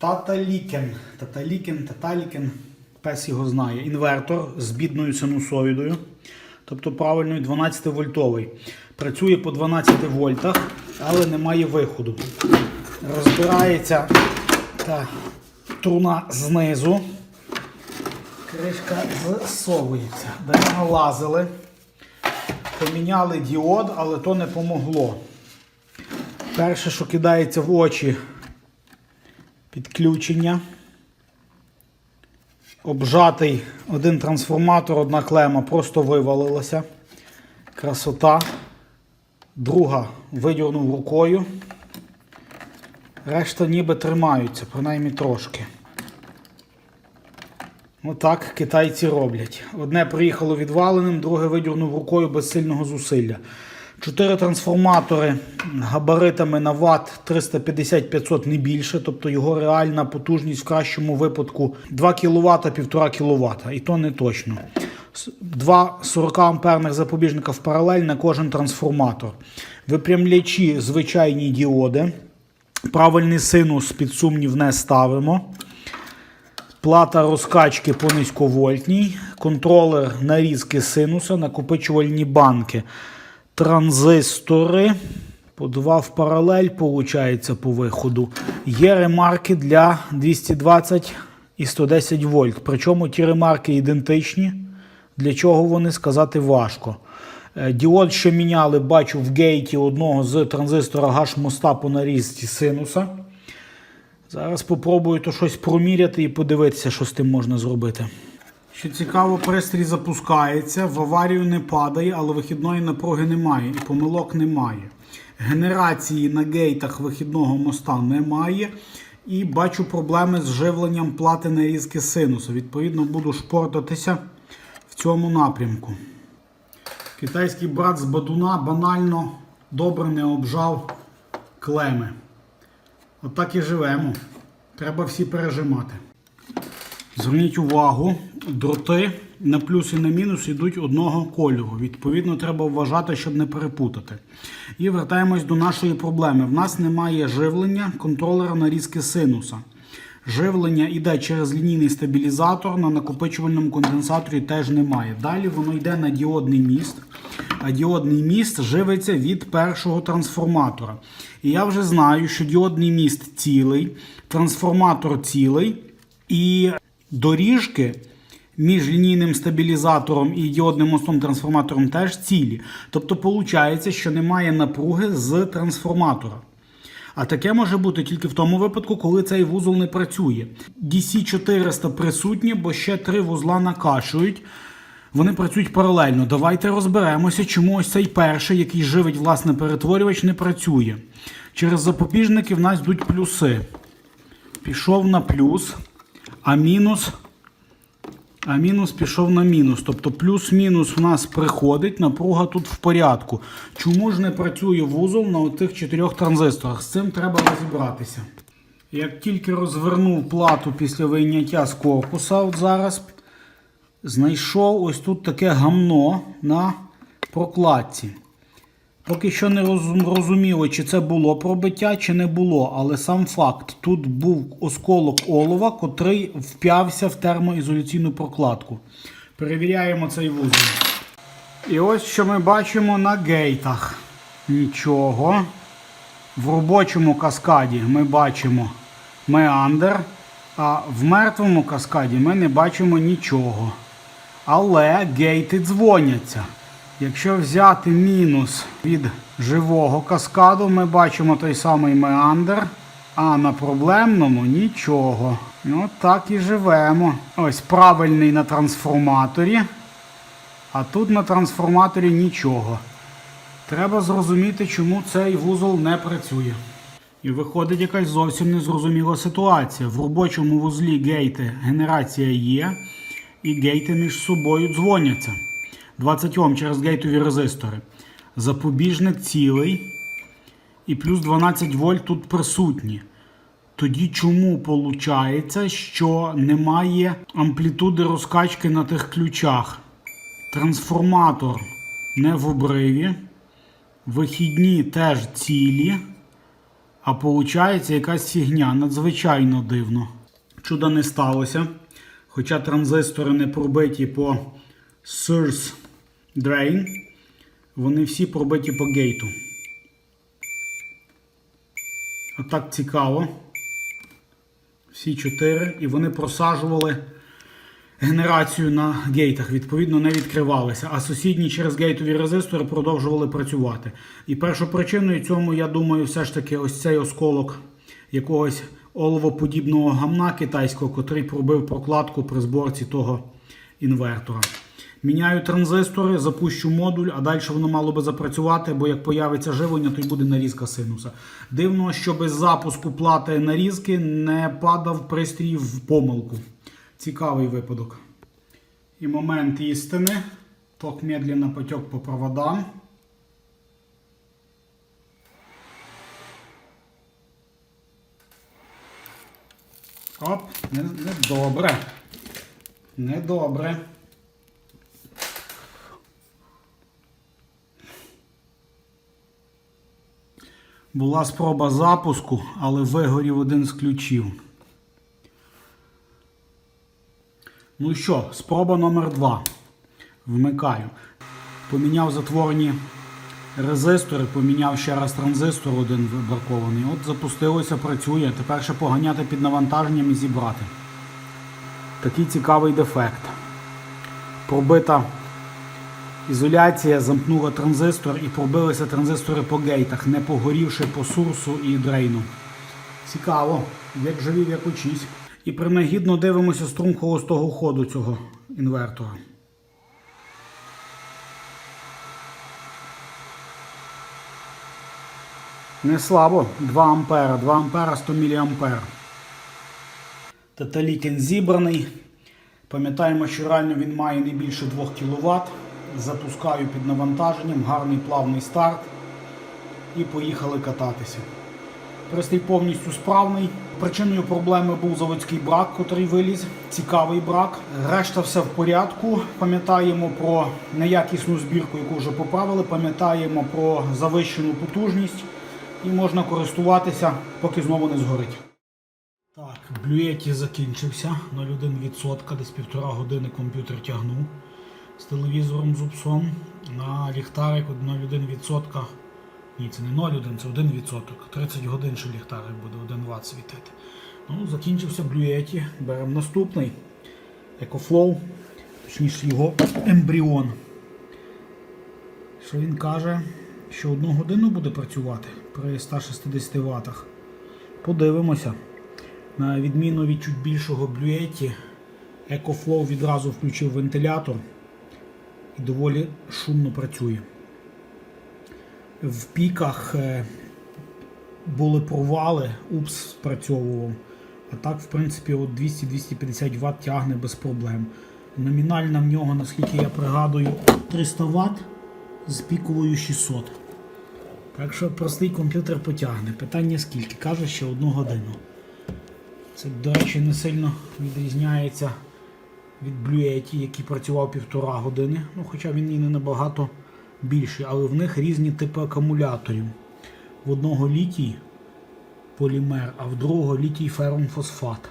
Таталікен. Таталікен, Таталікен. Пес його знає. Інвертор з бідною синусоїдою. Тобто правильний 12 вольтовий. Працює по 12 вольтах, але немає виходу. Розбирається та труна знизу. Кришка зсовується. До нього лазили. Поміняли діод, але то не помогло. Перше, що кидається в очі, підключення. Обжатий один трансформатор, одна клема просто вивалилася. Красота. Друга видірнув рукою. Решта ніби тримаються, принаймні трошки. Отак китайці роблять. Одне приїхало відваленим, друге видірнув рукою без сильного зусилля. Чотири трансформатори габаритами на ватт 350-500 не більше, тобто його реальна потужність в кращому випадку 2 кВт 1,5 кВт, і то не точно. Два 40 амперних запобіжника в паралель на кожен трансформатор. Випрямлячі звичайні діоди. Правильний синус під сумнів не ставимо. Плата розкачки по низьковольтній, контролер нарізки синуса, накопичувальні банки, транзистори. По два в паралель, виходить, по виходу. Є ремарки для 220 і 110 вольт. Причому ті ремарки ідентичні. Для чого вони сказати важко. Е, Діод ще міняли, бачу, в гейті одного з транзистора гаш-моста по нарізці синуса. Зараз спробую то щось проміряти і подивитися, що з тим можна зробити. Що цікаво, пристрій запускається, в аварію не падає, але вихідної напруги немає і помилок немає. Генерації на гейтах вихідного моста немає. І бачу проблеми з живленням плати нарізки синусу. Відповідно, буду шпортатися в цьому напрямку. Китайський брат з Бадуна банально добре не обжав клеми. Отак і живемо. Треба всі пережимати. Зверніть увагу, дроти на плюс і на мінус йдуть одного кольору. Відповідно, треба вважати, щоб не перепутати. І вертаємось до нашої проблеми. В нас немає живлення контролера нарізки синуса. Живлення йде через лінійний стабілізатор, на накопичувальному конденсаторі теж немає. Далі воно йде на діодний міст, а діодний міст живиться від першого трансформатора. І я вже знаю, що діодний міст цілий, трансформатор цілий, і доріжки між лінійним стабілізатором і діодним мостом трансформатором теж цілі. Тобто, виходить, що немає напруги з трансформатора. А таке може бути тільки в тому випадку, коли цей вузол не працює. DC400 присутні, бо ще три вузла накачують. Вони працюють паралельно. Давайте розберемося, чому ось цей перший, який живить власне перетворювач, не працює. Через запобіжники в нас йдуть плюси. Пішов на плюс, а мінус а мінус пішов на мінус. Тобто плюс-мінус у нас приходить, напруга тут в порядку. Чому ж не працює вузол на тих чотирьох транзисторах? З цим треба розібратися. Як тільки розвернув плату після вийняття з корпуса, от зараз знайшов ось тут таке гамно на прокладці. Поки що не розуміло, чи це було пробиття, чи не було, але сам факт, тут був осколок олова, котрий вп'явся в термоізоляційну прокладку. Перевіряємо цей вузол. І ось що ми бачимо на гейтах. Нічого. В робочому каскаді ми бачимо меандр, а в мертвому каскаді ми не бачимо нічого. Але гейти дзвоняться. Якщо взяти мінус від живого каскаду, ми бачимо той самий меандр, а на проблемному нічого. І от так і живемо. Ось правильний на трансформаторі, а тут на трансформаторі нічого. Треба зрозуміти, чому цей вузол не працює. І виходить якась зовсім незрозуміла ситуація. В робочому вузлі гейти генерація є, і гейти між собою дзвоняться. 20 Ом через гейтові резистори. Запобіжник цілий. І плюс 12 вольт тут присутні. Тоді чому виходить, що немає амплітуди розкачки на тих ключах? Трансформатор не в обриві. Вихідні теж цілі. А виходить якась фігня, надзвичайно дивно. Чуда не сталося. Хоча транзистори не пробиті по source drain, вони всі пробиті по гейту. А так цікаво. Всі чотири. І вони просаджували генерацію на гейтах, відповідно, не відкривалися. А сусідні через гейтові резистори продовжували працювати. І першопричиною цьому, я думаю, все ж таки ось цей осколок якогось оловоподібного гамна китайського, котрий пробив прокладку при зборці того інвертора. Міняю транзистори, запущу модуль, а далі воно мало би запрацювати, бо як появиться живлення, то й буде нарізка синуса. Дивно, що без запуску плати нарізки не падав пристрій в помилку. Цікавий випадок. І момент істини. Ток медленно потек по проводам. Оп, не, не добре. Недобре. Була спроба запуску, але вигорів один з ключів. Ну що, спроба номер 2 Вмикаю. Поміняв затворені резистори, поміняв ще раз транзистор один вибракований. От запустилося, працює. Тепер ще поганяти під навантаженням і зібрати. Такий цікавий дефект. Пробита ізоляція, замкнула транзистор і пробилися транзистори по гейтах, не погорівши по сурсу і дрейну. Цікаво, як живів, як учись. І принагідно дивимося струм холостого ходу цього інвертора. Не слабо, 2 ампера, 2 ампера 100 мА. Таталікін зібраний. Пам'ятаємо, що реально він має не більше 2 кВт. Запускаю під навантаженням, гарний плавний старт. І поїхали кататися. Пристрій повністю справний. Причиною проблеми був заводський брак, котрий виліз. Цікавий брак. Решта все в порядку. Пам'ятаємо про неякісну збірку, яку вже поправили. Пам'ятаємо про завищену потужність і можна користуватися, поки знову не згорить. Так, блюєті закінчився 0,1%, десь півтора години комп'ютер тягнув з телевізором з упсом. На ліхтарик 0,1%. Ні, це не 0,1, це 1%. 30 годин ще ліхтарик буде 1 Вт світити. Ну, закінчився блюєті. Беремо наступний EcoFlow, точніше його ембріон. Що він каже, що одну годину буде працювати при 160 Вт. Подивимося. На відміну від чуть більшого блюєті, EcoFlow відразу включив вентилятор доволі шумно працює. В піках е, були провали, упс спрацьовував. А так, в принципі, от 200-250 Вт тягне без проблем. Номінальна в нього, наскільки я пригадую, 300 Вт з піковою 600. Так що простий комп'ютер потягне. Питання скільки? Каже, ще одну годину. Це, до речі, не сильно відрізняється від блюеті, який працював півтора години. Ну, Хоча він і не набагато більший, але в них різні типи акумуляторів. В одного літій полімер, а в другого літій ферромфосфат.